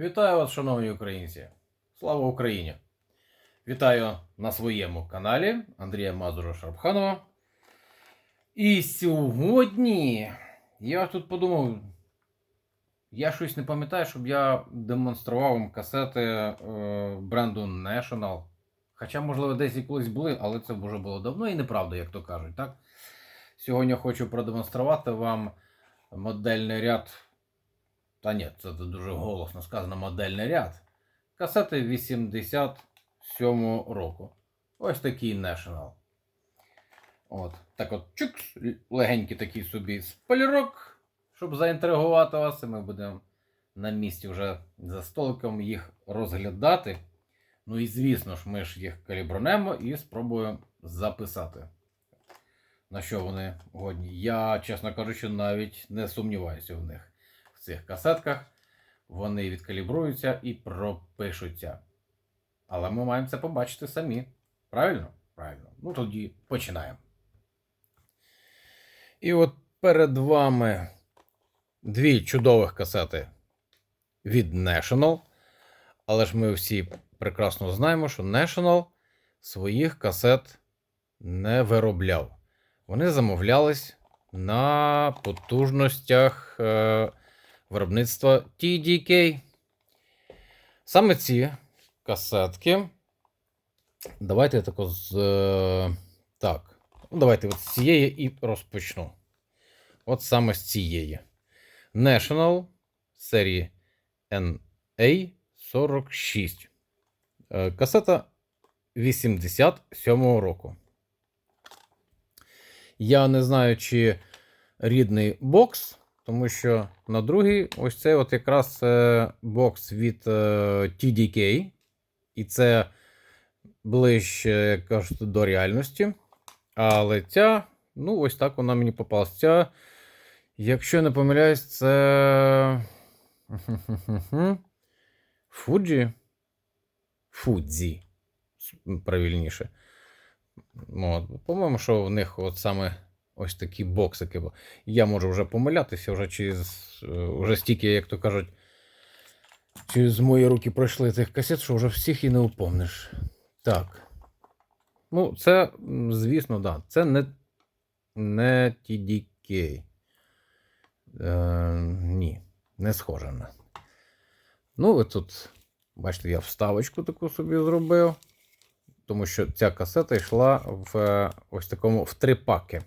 Вітаю вас, шановні українці! Слава Україні! Вітаю на своєму каналі Андрія Мазура Шарпханова. І сьогодні я тут подумав, я щось не пам'ятаю, щоб я демонстрував вам касети е, бренду National. Хоча, можливо, десь і колись були, але це вже було давно і неправда, як то кажуть. Так? Сьогодні хочу продемонструвати вам модельний ряд. Та ні, це дуже голосно сказано модельний ряд. Касети 87 року. Ось такий National. От. Так от чукс, легенький такий собі спойлерок, щоб заінтригувати вас. І ми будемо на місці вже за столиком їх розглядати. Ну і звісно ж, ми ж їх калібронемо і спробуємо записати. На що вони годні. Я, чесно кажучи, навіть не сумніваюся в них. Цих касетках вони відкалібруються і пропишуться. Але ми маємо це побачити самі. Правильно? Правильно. Ну тоді починаємо. І от перед вами дві чудових касети від National. Але ж ми всі прекрасно знаємо, що National своїх касет не виробляв. Вони замовлялись на потужностях е, виробництва TDK. Саме ці касетки. Давайте я тако з. е, Так. Ну, давайте от з цієї і розпочну. От саме з цієї. National серії NA46. Е, Касета 87-го року. Я не знаю, чи рідний бокс, тому що на другий ось це от якраз е, бокс від е, TDK. І це ближче, як кажуть, до реальності. Але ця, ну, ось так вона мені попалась. Ця, якщо не помиляюсь, це. Фуджі. Фудзі. Правильніше. По-моєму, що в них от саме ось такі боксики. Бо Я можу вже помилятися, вже через е, вже стільки, як то кажуть, через мої руки пройшли цих касет, що вже всіх і не упомниш. Так. Ну, це, звісно, да. Це не, не TDK. Е, ні, не схоже на. Ну, ви тут, бачите, я вставочку таку собі зробив. Тому що ця касета йшла в е, ось такому в три паки.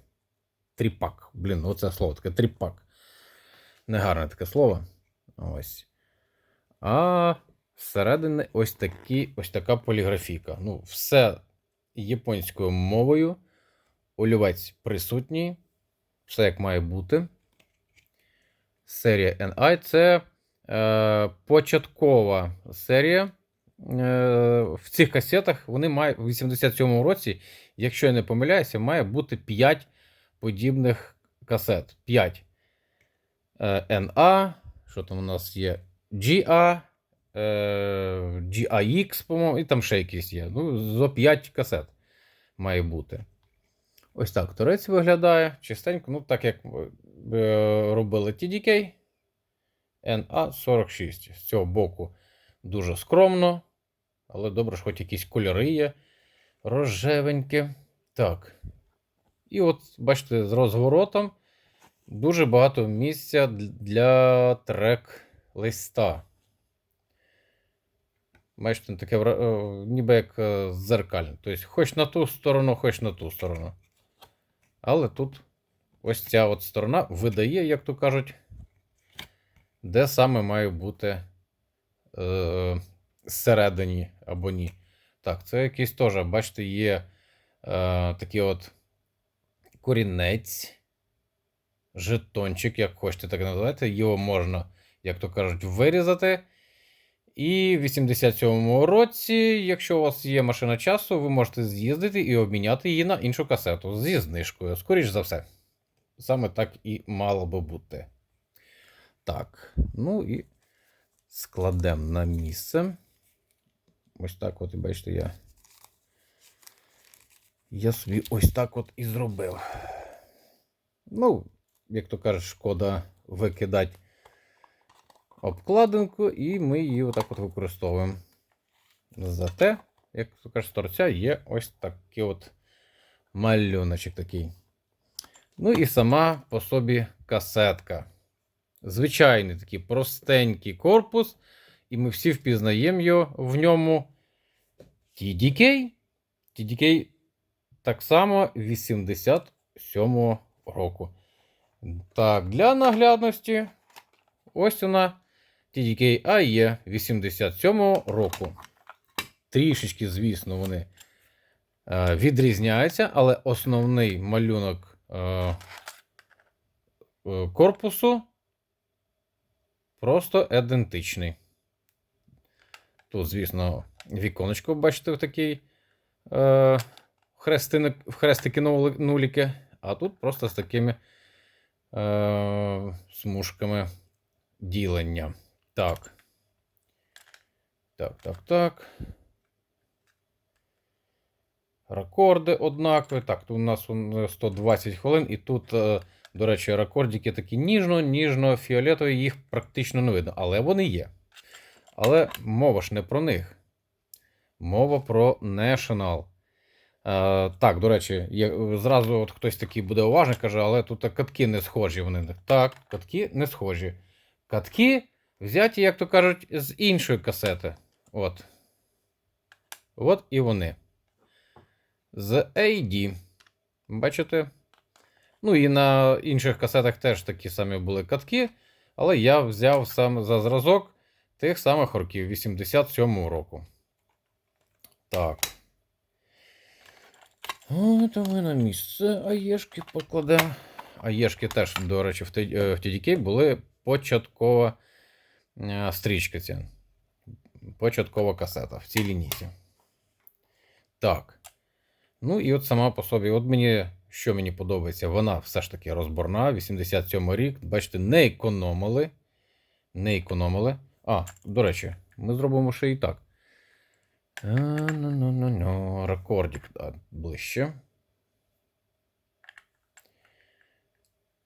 Тріпак. Блін, оце слово таке тріпак. Негарне таке слово. Ось. А всередині ось такі, ось така поліграфіка. Ну, все японською мовою. Олівець присутній. Все як має бути. Серія NI це е, початкова серія. Е, в цих касетах вони мають в 87-му році, якщо я не помиляюся, має бути 5 подібних касет. 5 е, NA, що там у нас є GA, е, GAX, по-моєму, і там ще якісь є. Ну, зо 5 касет має бути. Ось так торець виглядає. Чистенько, ну, так як е, робили TDK NA46. З цього боку дуже скромно. Але добре, ж хоч якісь кольори є. Рожевенькі. Так. І от, бачите, з розворотом дуже багато місця для трек-листа. Бачите, таке е, ніби як е, зеркальне. Тобто, хоч на ту сторону, хоч на ту сторону. Але тут ось ця от сторона видає, як то кажуть, де саме має бути. Е- зсередині або ні. Так, це якийсь теж, бачите, є е, такий от корінець, жетончик, як хочете так називати. Його можна, як то кажуть, вирізати. І в 87-му році, якщо у вас є машина часу, ви можете з'їздити і обміняти її на іншу касету зі знижкою. Скоріш за все. Саме так і мало би бути. Так, ну і складемо на місце. Ось так от, і бачите, я. Я собі ось так от і зробив. Ну, як то кажуть, шкода викидати обкладинку, і ми її отак от використовуємо. Зате, як то кажуть, торця є ось такий от малюночок такий. Ну і сама по собі касетка. Звичайний такий простенький корпус, і ми всі впізнаємо його в ньому. TDK. TDK так само 87 року. Так, для наглядності. Ось вона. TDK AE 87 року. Трішечки, звісно, вони е, відрізняються, але основний малюнок е, е, корпусу просто ідентичний. Тут, звісно, віконечко, бачите, такий е, хрестини, хрестики нуліки, а тут просто з такими е, смужками ділення. Так. Так, так, так. Рекорди однакові. Так, тут у нас 120 хвилин, і тут, е, до речі, рекордики такі ніжно, ніжно-фіолетові, їх практично не видно, але вони є. Але мова ж не про них. Мова про National. Е, так, до речі, є, зразу от хтось такий буде уважний, каже, але тут катки не схожі. Вони. Так, катки не схожі. Катки взяті, як то кажуть, з іншої касети. От. От і вони. З AD. Бачите? Ну і на інших касетах теж такі самі були катки. Але я взяв саме за зразок тих самих років 87 року. Так. От ми на місце аєшки покладемо. Аєшки теж, до речі, в Т- е, TDK були початкова е, стрічка ця. Початкова касета в цій лінійці. Так. Ну і от сама по собі, от мені, що мені подобається, вона все ж таки розборна, 87 рік. Бачите, не економили. Не економили. А, до речі, ми зробимо ще і так. Ну-ну-ну-ну, Рекордик да, ближче.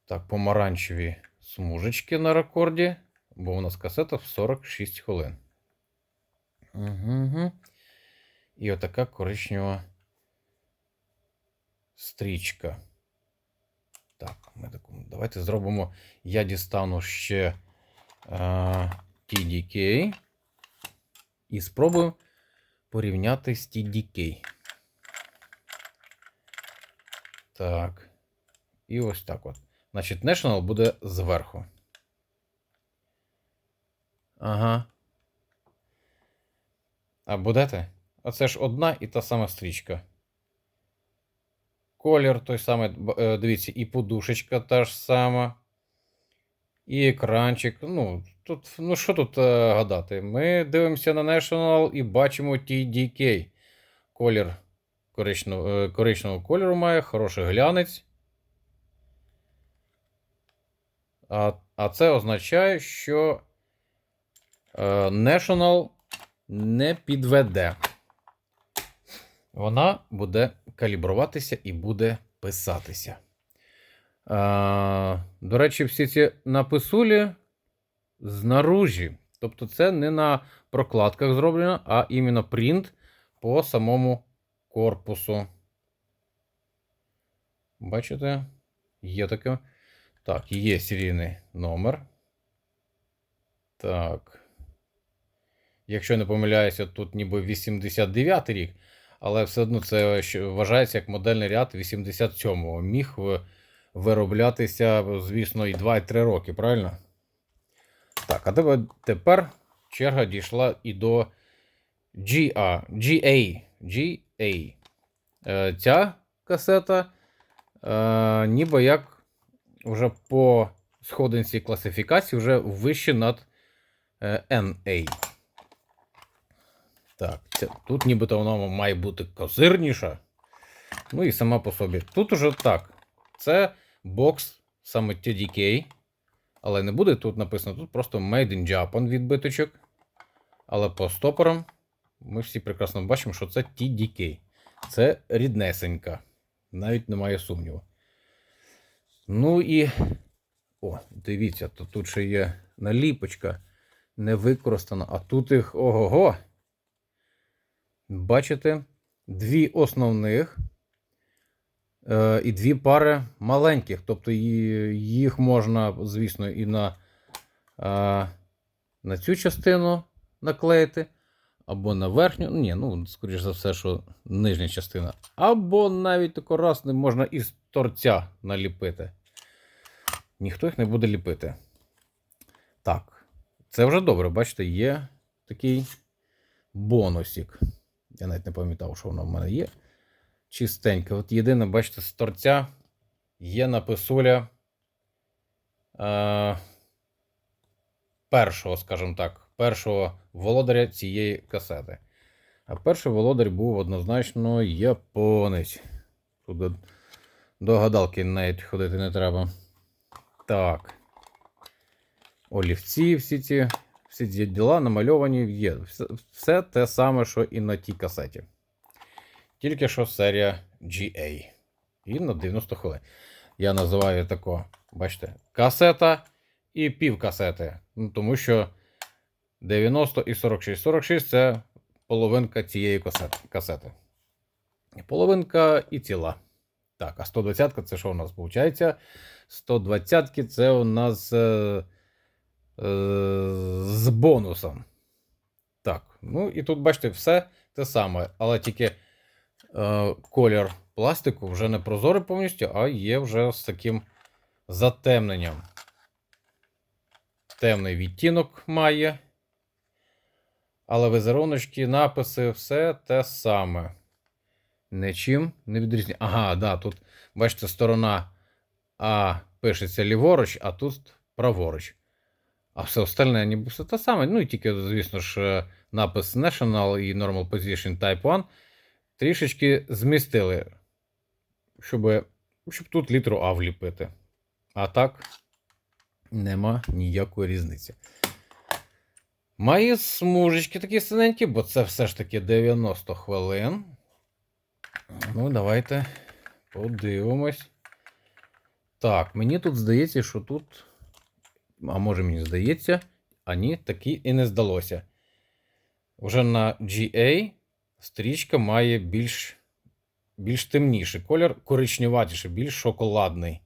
Так, помаранчеві смужечки на рекорді, бо у нас касета в 46 хвилин. Угу. І отака коричнева стрічка. Так, ми таку, давайте зробимо. Я дістану ще а, TDK і спробую порівняти з TDK. Так. І ось так от. Значить, National буде зверху. Ага. А будете? А це ж одна і та сама стрічка. Колір той самий, е, дивіться, і подушечка та ж сама. І екранчик. Ну, тут, ну що тут е, гадати? Ми дивимося на National і бачимо TDK. Колір коричневого, е, коричневого кольору має, хороший глянець. А, а це означає, що е, National не підведе. Вона буде калібруватися і буде писатися. А, до речі, всі ці написулі знаружі. Тобто, це не на прокладках зроблено, а іменно принт по самому корпусу. Бачите? Є таке. Так, є серійний номер. Так. Якщо не помиляюся, тут ніби 89 рік, але все одно це вважається як модельний ряд 87-го. Міг в- вироблятися, звісно, і 2, і 3 роки, правильно? Так, а тепер, черга дійшла і до GA. GA. GA. Е, ця касета, е, ніби як вже по сходинці класифікації вже вище над е, NA. Так, це, тут нібито вона має бути козирніша. Ну і сама по собі. Тут уже так. Це бокс саме TDK. Але не буде тут написано, тут просто Made in Japan відбиточок. Але по стопорам ми всі прекрасно бачимо, що це TDK. Це ріднесенька. Навіть немає сумніву. Ну і. О, дивіться, то тут ще є наліпочка. не використано. А тут їх ого-го. Бачите, дві основних і дві пари маленьких. Тобто їх можна, звісно, і на, е, на цю частину наклеїти, або на верхню. Ні, ну, скоріш за все, що нижня частина. Або навіть тако раз не можна із торця наліпити. Ніхто їх не буде ліпити. Так, це вже добре, бачите, є такий бонусик. Я навіть не пам'ятав, що воно в мене є. Чистеньке. От єдине, бачите, з торця є написуля е, першого, скажімо так, першого володаря цієї касети. А перший володар був однозначно японець. Тут до гадалки навіть ходити не треба. Так. Олівці, всі ці, всі ці діла намальовані є. Все, все те саме, що і на тій касеті. Тільки що серія GA. І на 90 хвилин. Я називаю тако, бачите, касета і півкасети. Ну, тому що 90 і 46. 46 це половинка цієї касети. Половинка і ціла. Так, а 120 це що у нас виходить? 120 це у нас е, е, з бонусом. Так, ну і тут, бачите, все те саме, але тільки колір пластику вже не прозорий повністю, а є вже з таким затемненням. Темний відтінок має. Але візеруночки, написи, все те саме. Нічим не відрізняє. Ага, да, тут, бачите, сторона А пишеться ліворуч, а тут праворуч. А все остальне ніби все те саме. Ну і тільки, звісно ж, е, напис National і Normal Position Type 1 трішечки змістили, щоб, щоб тут літеру А вліпити. А так, нема ніякої різниці. Має смужечки такі синенькі, бо це все ж таки 90 хвилин. Ну, давайте подивимось. Так, мені тут здається, що тут. А може мені здається, а ні, таки і не здалося. Вже на GA стрічка має більш більш темніший колір, коричневатіший, більш шоколадний.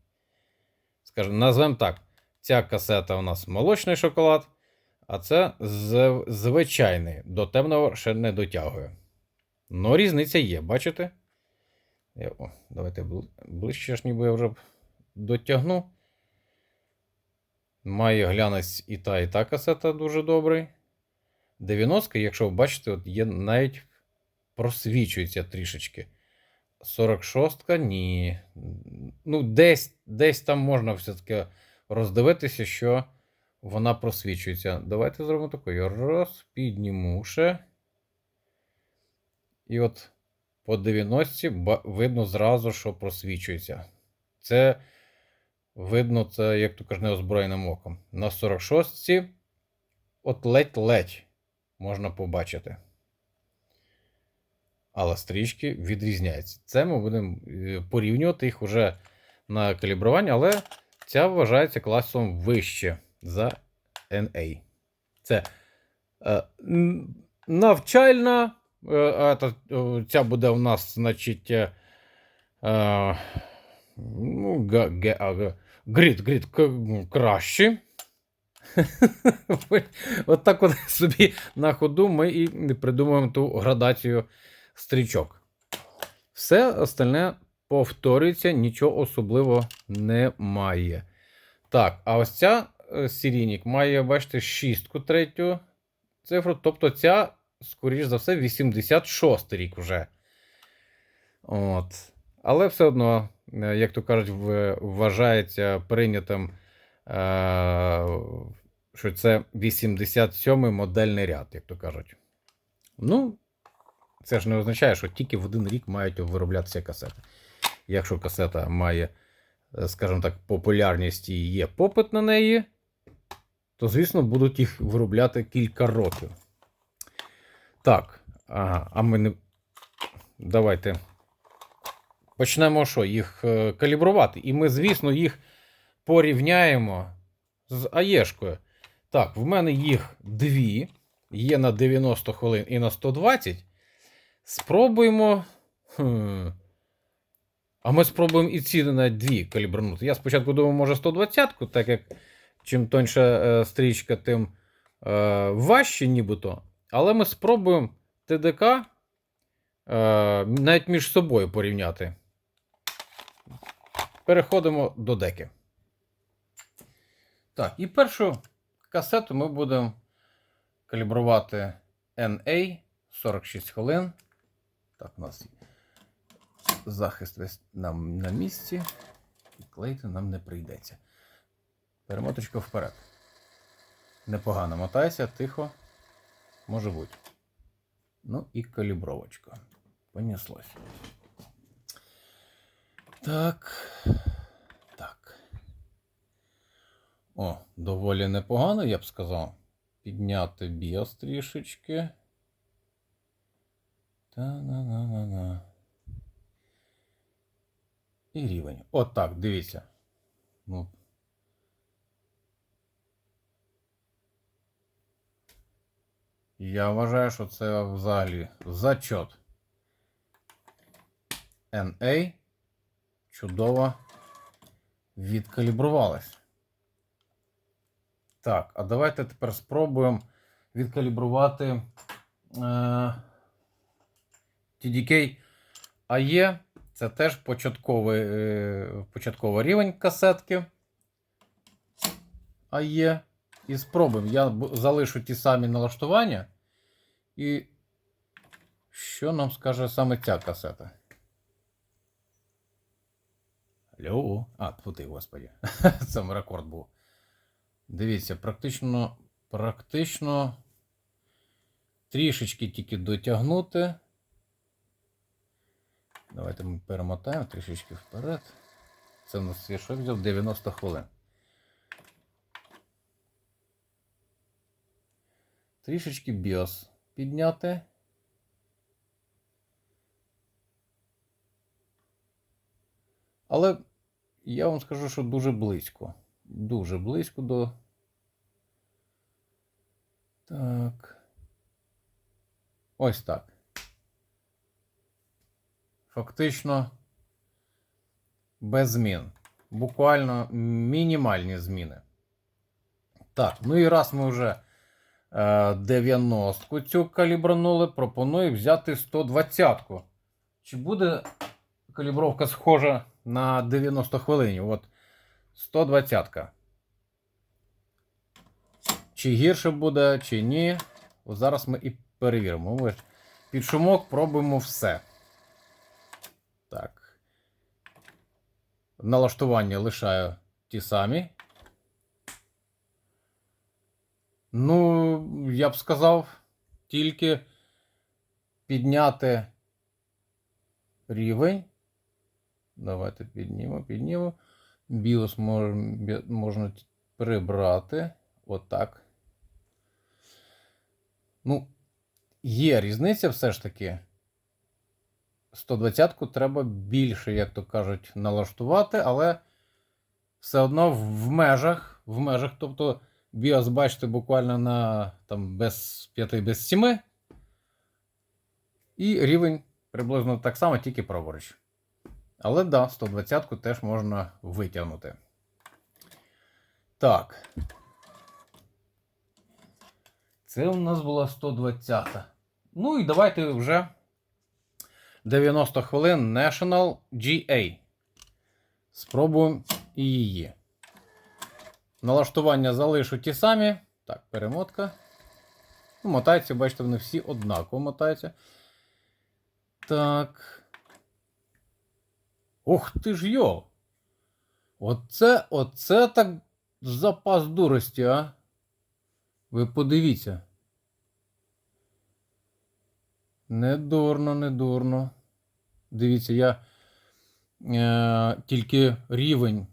Скажімо, назвемо так: ця касета у нас молочний шоколад, а це звичайний. До темного ще не дотягує. Но різниця є, бачите? Я, о, давайте ближче ж ніби я вже дотягну. Має глянець і та, і та касета дуже добрий. 90-ка, якщо ви бачите, от є навіть просвічується трішечки. 46-ка ні. Ну, десь, десь там можна все-таки роздивитися, що вона просвічується. Давайте зробимо такою. Раз, підніму ще. І от по 90 ба- видно зразу, що просвічується. Це видно, це, як то кажуть, неозброєним оком. На 46-ці от ледь-ледь можна побачити. Але стрічки відрізняються. Це ми будемо е, порівнювати їх уже на калібрування, але ця вважається класом вище за NA. Це е, навчальна. Е, ця буде у нас, значить. Е, е, ну, грід, грід краще. от так от собі на ходу ми і придумуємо ту градацію стрічок. Все остальне повторюється, нічого особливого немає. Так, а ось ця е, серійник має, бачите, шістку третю цифру. Тобто ця, скоріш за все, 86 рік вже. От. Але все одно, е, як то кажуть, вважається прийнятим, е, що це 87-й модельний ряд, як то кажуть. Ну, це ж не означає, що тільки в один рік мають вироблятися касети. Якщо касета має, е, скажімо так, популярність і є попит на неї, то, звісно, будуть їх виробляти кілька років. Так, ага, а ми не. Давайте почнемо що? Їх е, калібрувати. І ми, звісно, їх порівняємо з Аєшкою. Так, в мене їх дві. Є на 90 хвилин і на 120. Спробуємо. Хм. А ми спробуємо і ці на дві калібрнути. Я спочатку думав, може 120-ку, так як чим тоньша е, стрічка, тим е, важче нібито. Але ми спробуємо ТДК е, навіть між собою порівняти. Переходимо до деки. Так, і першу касету ми будемо калібрувати NA 46 хвилин. Так, у нас захист весь нам на місці. І клеїти нам не прийдеться. Перемоточка вперед. Непогано мотайся, тихо. Може бути. Ну і калібровочка. Понеслось. Так. Так. О, доволі непогано, я б сказав. Підняти біос трішечки. Та-на-на-на-на. І рівень. От так, дивіться. Ну. Я вважаю, що це взагалі зачот. NA чудово відкалібрувалась. Так, а давайте тепер спробуємо відкалібрувати е, TDK AE. Це теж початковий, е, початковий рівень касетки AE. І спробуємо. Я залишу ті самі налаштування. І що нам скаже саме ця касета? Алло. А, ти, господі. Це рекорд був. Дивіться, практично, практично трішечки тільки дотягнути. Давайте ми перемотаємо трішечки вперед. Це у нас що взяв 90 хвилин. Трішечки BIOS підняти. Але я вам скажу, що дуже близько. Дуже близько до. Так. Ось так. Фактично без змін. Буквально мінімальні зміни. Так, ну і раз ми вже е, 90-ку цю калібранули, пропоную взяти 120-ку. Чи буде калібровка схожа на 90 хвилин? От 120-ка. Чи гірше буде, чи ні. Зараз ми і перевіримо. Ми під шумок пробуємо все. Так. Налаштування лишаю ті самі. Ну, я б сказав, тільки підняти рівень. Давайте піднімемо, піднімемо. BIOS мож- можна прибрати. Отак. Ну, є різниця все ж таки. 120-ку треба більше, як то кажуть, налаштувати, але все одно в межах, в межах, тобто BIOS, бачите, буквально на там без 5, без 7. І рівень приблизно так само, тільки праворуч. Але да, 120-ку теж можна витягнути. Так. Це у нас була 120. Ну і давайте вже 90 хвилин National GA. Спробуємо її. Налаштування залишу ті самі. Так, перемотка. Ну, мотаються, бачите, вони всі однаково мотаються. Так. Ух ти ж йо! Оце, оце так запас дурості, а? Ви подивіться. Не дурно, не дурно. Дивіться, я е, тільки рівень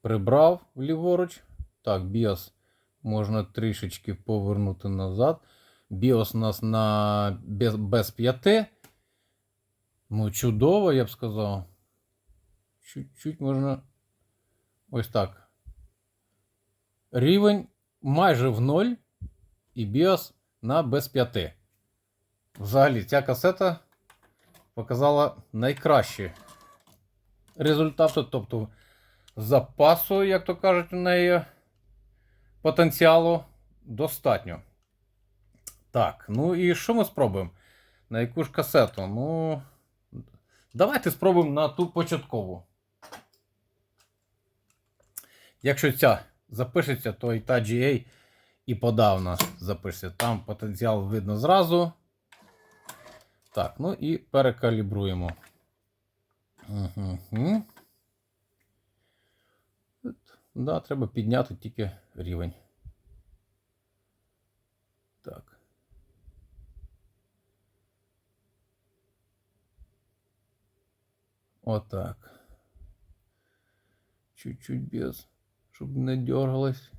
прибрав ліворуч. Так, BIOS можна трішечки повернути назад. BIOS у нас на без, без 5. Ну, чудово, я б сказав. Чуть-чуть можна ось так. рівень майже в ноль і BIOS на без 5. Взагалі, ця касета показала найкращі результати, тобто запасу, як то кажуть, у неї потенціалу достатньо. Так, ну і що ми спробуємо? На яку ж касету? Ну, давайте спробуємо на ту початкову. Якщо ця запишеться, то і та GA і подавно запишеться. Там потенціал видно зразу. Так, ну і перекалібруємо. Угу. Да, треба підняти тільки рівень. Так. Отак. Чуть-чуть без, щоб не дергалось.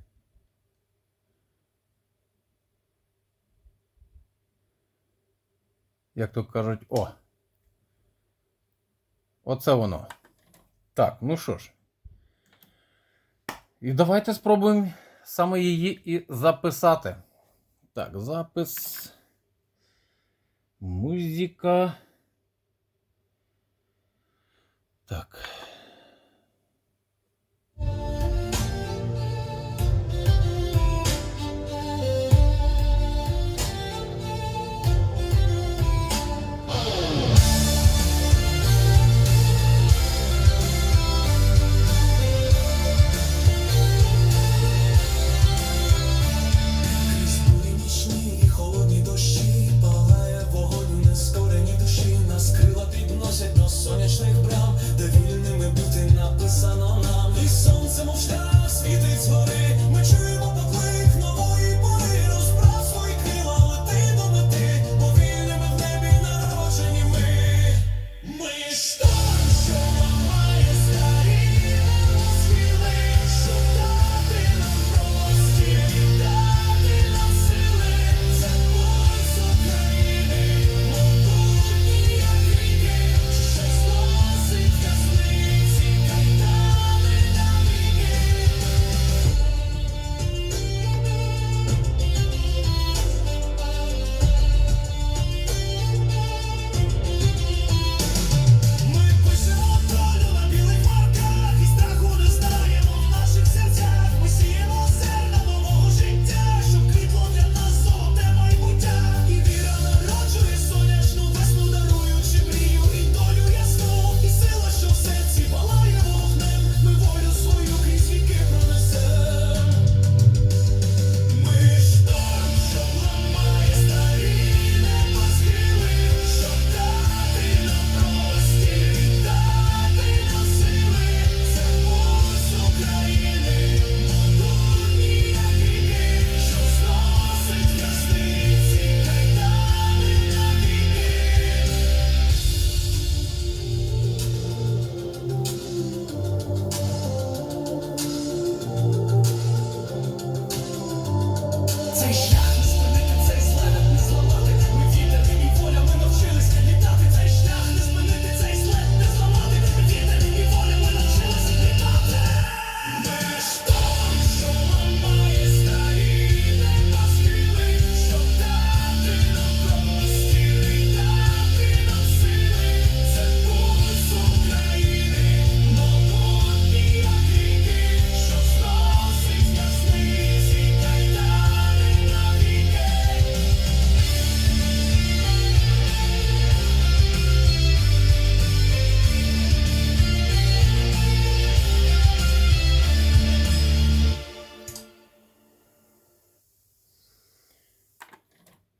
Як то кажуть, о! Оце воно. Так, ну що ж. І давайте спробуємо саме її і записати. Так, запис. Музика. Так.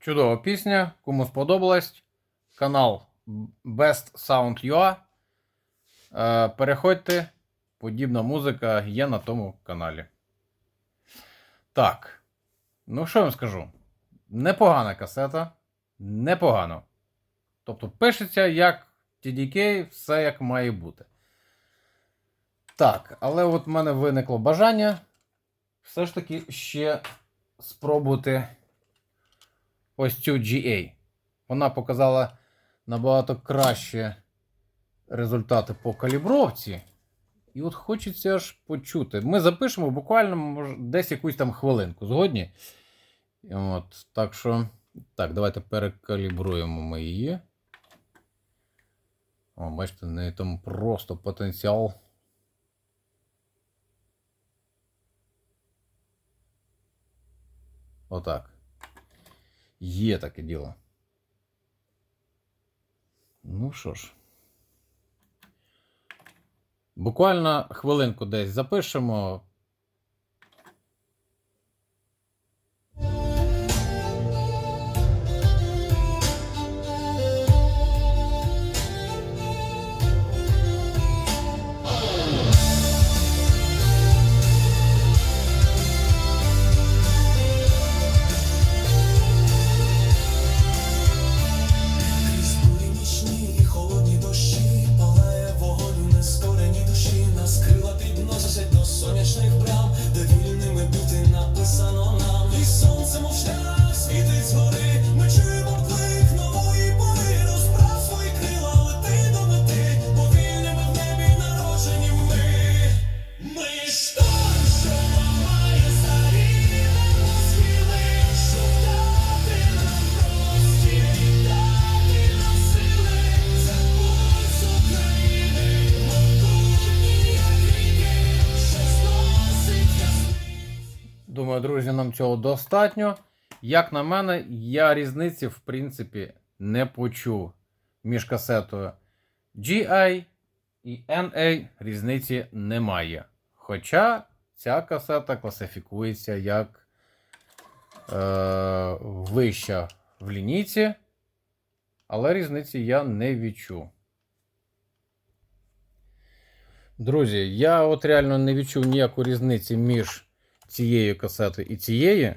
Чудова пісня. Кому сподобалась. Канал Best Sound UA. Е, Переходьте. Подібна музика є на тому каналі. Так. Ну, що я вам скажу? Непогана касета. Непогано. Тобто пишеться як TDK, все як має бути. Так, але от в мене виникло бажання все ж таки ще спробувати ось цю GA. Вона показала набагато краще результати по калібровці. І от хочеться аж почути. Ми запишемо буквально десь якусь там хвилинку. Згодні? От, так що. Так, давайте перекалібруємо ми її. О, бачите, не там просто потенціал. Отак. Є таке діло. Ну що ж. Буквально хвилинку десь запишемо. Друзі, нам цього достатньо. Як на мене, я різниці, в принципі, не почув між касетою GI і NA різниці немає. Хоча ця касета класифікується як е, вища в лінійці, але різниці я не відчув. Друзі, я от реально не відчув ніякої різниці між цією касетою і цією.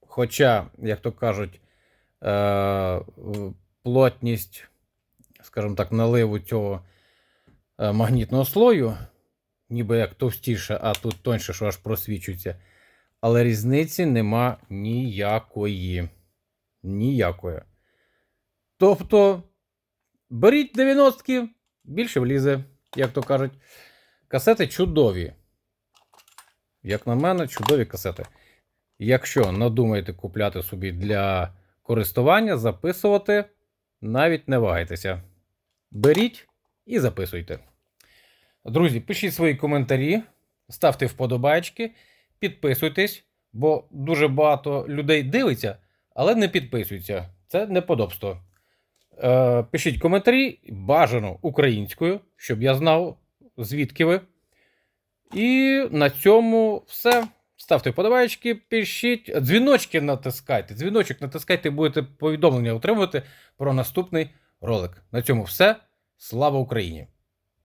Хоча, як то кажуть, е- плотність, скажімо так, наливу цього е, магнітного слою, ніби як товстіше, а тут тоньше, що аж просвічується. Але різниці нема ніякої. Ніякої. Тобто, беріть 90-ки, більше влізе, як то кажуть. Касети чудові. Як на мене, чудові касети. Якщо надумаєте купляти собі для користування, записувати, навіть не вагайтеся. Беріть і записуйте. Друзі, пишіть свої коментарі, ставте вподобайки, підписуйтесь, бо дуже багато людей дивиться, але не підписуються. Це неподобство. Е, пишіть коментарі бажано українською, щоб я знав, звідки ви. І на цьому все. Ставте вподобайки, пишіть, дзвіночки натискайте. Дзвіночок натискайте, будете повідомлення отримувати про наступний ролик. На цьому все. Слава Україні!